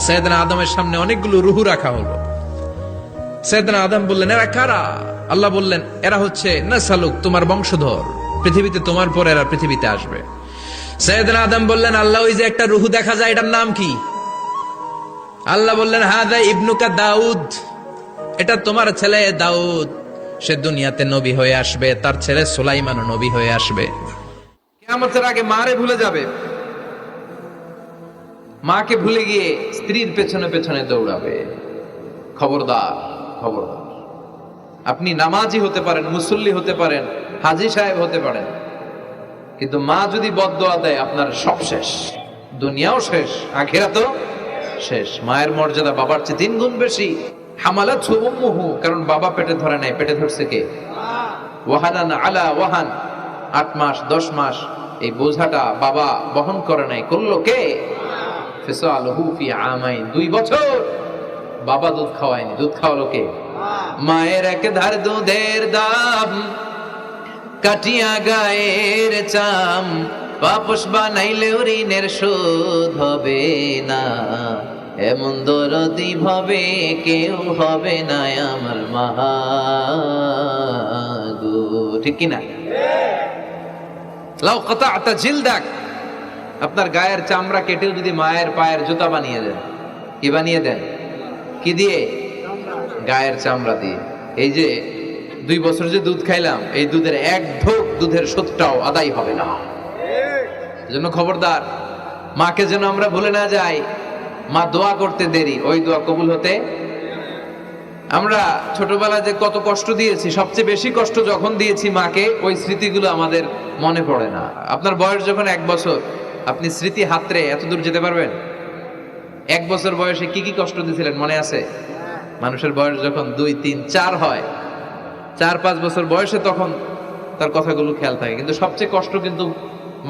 সৈয়দনা আদমের সামনে অনেকগুলো রুহু রাখা হলো। সৈয়দনা আদম বললেন, এরা কারা? আল্লাহ বললেন, এরা হচ্ছে না নাসালুক, তোমার বংশধর। পৃথিবীতে তোমার পর এরা পৃথিবীতে আসবে। সৈয়দনা আদম বললেন, আল্লাহ, ওই যে একটা রুহু দেখা যায়, এটার নাম কি? আল্লাহ বললেন হাদা ইবনুকা দাউদ, এটা তোমার ছেলে দাউদ। সে দুনিয়াতে নবী হয়ে আসবে, তার ছেলে সুলাইমানও নবী হয়ে আসবে। কেমতের আগে মারে ভুলে যাবে। মাকে ভুলে গিয়ে স্ত্রীর পেছনে পেছনে দৌড়াবে। খবরদার খবরদার। আপনি নামাজি হতে পারেন, মুসল্লি হতে পারেন, হাজি সাহেব হতে পারেন। কিন্তু মা যদি বদদোয়া দেয়, আপনার সব শেষ। দুনিয়াও শেষ আখেরা তো শেষ। মায়ের মর্যাদা বাবার চেয়ে তিন গুণ বেশি। হামালা ছুমুহু কারণ বাবা পেটে ধরে নাই। পেটে ধরছে কে? ওয়াহানান আলা ওয়াহান। আট মাস, দশ মাস, এই বোঝাটা বাবা বহন করে নাই। করল কে? ফিসালহু ফি আমাইন। দুই বছর বাবা দুধ খাওয়ায়নি। দুধ খাওয়ালো কে? মায়ের এক ধার দুধের দাম, কাটিয়া গায়ের চাম পাপস বানাইলে ঋণের শোধ হবে না। এমন দরদি ভাবে কেউ হবে না আমার মাহাগো ঠিক কিনা? লাউ কথা আতা জিলদাক। আপনার গায়ের চামড়া কেটেও যদি মায়ের পায়ের জুতা বানিয়ে দেন, কি বানিয়ে দেন? কি দিয়ে? গায়ের চামড়া দিয়ে। এই যে দুই বছর যে দুধ খাইলাম, এই দুধের এক ঢোক দুধের সত্যটাও আদায় হবে না। জন্য খবরদার, মাকে যেন আমরা ভুলে না যাই, মা দোয়া করতে দেরি, ওই দোয়া কবুল হতে। আমরা ছোটবেলায় যে কত কষ্ট দিয়েছি, সবচেয়ে বেশি কষ্ট যখন দিয়েছি মাকে, ওই স্মৃতিগুলো আমাদের মনে পড়ে না। আপনার বয়স যখন এক বছর আপনি স্মৃতি হাতরে এত দূর যেতে পারবেন? এক বছর বয়সে কি কি কষ্ট দিয়েছিলেন মনে আছে? মানুষের বয়স যখন দুই, তিন, চার হয়, চার, পাঁচ বছর বয়সে তখন তার কথাগুলো খেয়াল থাকে। কিন্তু সবচেয়ে কষ্ট কিন্তু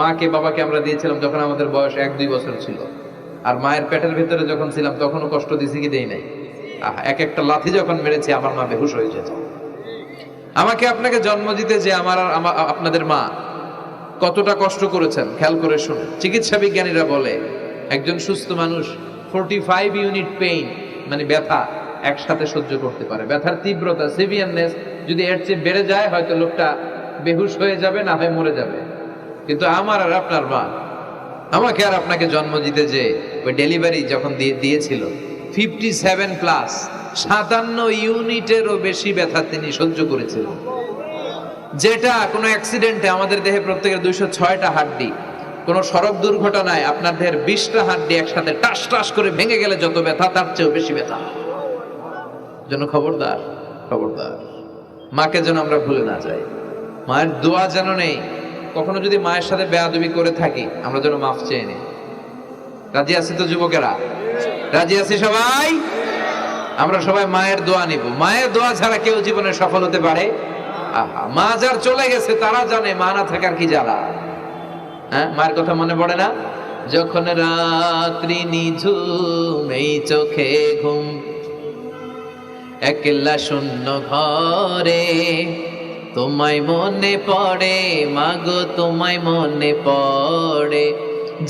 মাকে, বাবাকে আমরা দিয়েছিলাম যখন আমাদের বয়স এক, দুই বছর ছিল। আর মায়ের পেটের ভিতরে যখন ছিলাম তখনও কষ্ট দিছি কি দেই নাই। এক একটা লাথি যখন মেরেছি, আমার মা বেহুশ হয়ে যেত। আমাকে আপনাকে জন্ম দিতে যে আমার আপনাদের মা কতটা কষ্ট করেছেন? খেয়াল করে শুনুন। চিকিৎসা বিজ্ঞানীরা বলে, একজন সুস্থ মানুষ ফোরটি ফাইভ ইউনিট পেইন মানে ব্যথা, একসাথে সহ্য করতে পারে। ব্যথার তীব্রতা সিভিয়ারনেস যদি এর চেয়ে বেড়ে যায়, হয়তো লোকটা বেহুশ হয়ে যাবে, না হয় মরে যাবে। কিন্তু আমার আর আপনার মা, আমাকে আর আপনাকে জন্ম দিতে যে ওই ডেলিভারি যখন দিয়ে, দিয়েছিল ফিফটি সেভেন প্লাস সাতান্ন ইউনিটেরও বেশি ব্যথা তিনি সহ্য করেছিলেন। যেটা কোনো অ্যাক্সিডেন্টে আমাদের দেহে প্রত্যেকের দুইশো ছয়টা হাড্ডি, কোনো সড়ক দুর্ঘটনায় আপনার দেহের বিশটা হাড্ডি একসাথে টাস টাস করে ভেঙে গেলে যত ব্যথা, তার চেয়েও বেশি ব্যথা। জন্য খবরদার খবরদার। মাকে যেন আমরা ভুলে না যাই। মায়ের দোয়া যেন নেই। কখনো যদি মায়ের সাথে বেয়াদবি করে থাকি, আমরা যেন মাফ চেয়ে নিই। রাজি আছি তো যুবকেরা? রাজি আছি সবাই? আমরা সবাই মায়ের দোয়া নিব। মায়ের দোয়া ছাড়া কেউ জীবনে সফল হতে পারে? মা যার চলে গেছে, তারা জানে মা না থাকার কি জ্বালা। হ্যাঁ মায়ের কথা মনে পড়ে না? যখন রাত্রি নিঝুম, এই চোখে ঘুম, একলা শূন্য ঘরে, তোমায় মনে পড়ে, মাগো, তোমায় মনে পড়ে।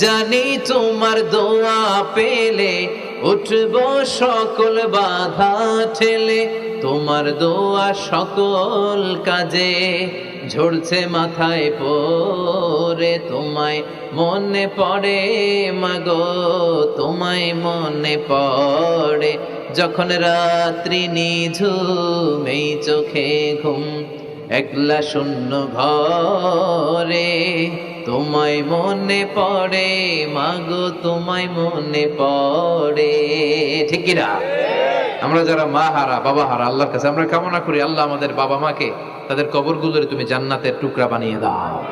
জানি তোমার দোয়া পেলে উঠব সকল বাধা ঠেলে, তোমার দোয়া সকল কাজে। ঝরছে মাথায় পরে তোমায় মনে পড়ে, মাগো, তোমায় মনে পড়ে। যখন রাত্রি নিঝুম, এই চোখে ঘুম, একলা শূন্য ঘরে। তোমায় মনে পড়ে, মাগো, তোমায় মনে পড়ে। ঠিক কিনা? আমরা যারা মা হারা, বাবা হারা, আল্লাহর কাছে আমরা কামনা করি, আল্লাহ আমাদের বাবা মাকে তাদের কবরগুলোরে তুমি জান্নাতের টুকরা বানিয়ে দাও।